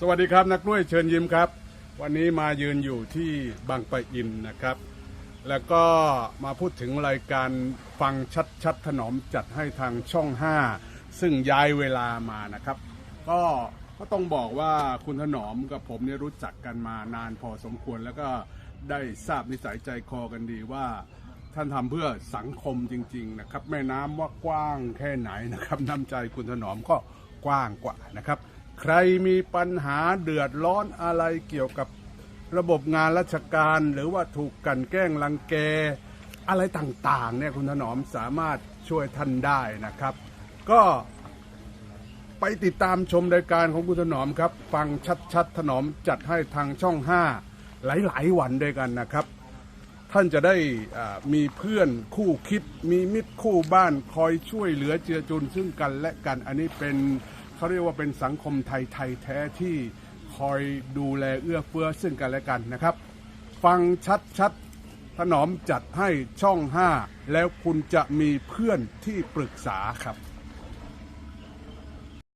สวัสดีครับนักกล้วยเชิญยิ้มครับ วันนี้มายืนอยู่ที่บางปะอินนะครับ แล้วก็มาพูดถึงรายการฟังชัดชัดถนอมจัดให้ทางช่อง 5 ซึ่งย้ายเวลามานะครับ ก็ก็ต้องบอกว่าคุณถนอมกับผมเนี่ยรู้จักกันมานานพอสมควร แล้วก็ได้ทราบนิสัยใจคอกันดีว่าท่านทำเพื่อสังคมจริง ๆ นะครับ แม่น้ำว่ากว้างแค่ไหนนะครับน้ำใจคุณถนอมก็กว้างกว่านะครับ ใครมีปัญหาเดือดร้อนอะไรเกี่ยวกับระบบงานราชการ หรือว่าถูกกันแกล้งรังแก อะไรต่างๆเนี่ยคุณถนอมสามารถช่วยท่านได้นะครับ ก็ไปติดตามชมรายการของคุณถนอมครับ ฟังชัดๆถนอมจัดให้ทางช่อง 5 หลายๆวันด้วยกันนะครับ ท่านจะได้มีเพื่อนคู่คิด มีมิตรคู่บ้านคอยช่วยเหลือเจือจุนซึ่งกันและกันอันนี้เป็น เขาเรียกว่าเป็นสังคมไทยไทยแท้ที่คอยดูแลเอื้อเฟื้อซึ่งกันและกันนะครับ ฟังชัดๆถนอมจัดให้ช่อง 5 แล้วคุณจะมีเพื่อนที่ปรึกษาครับ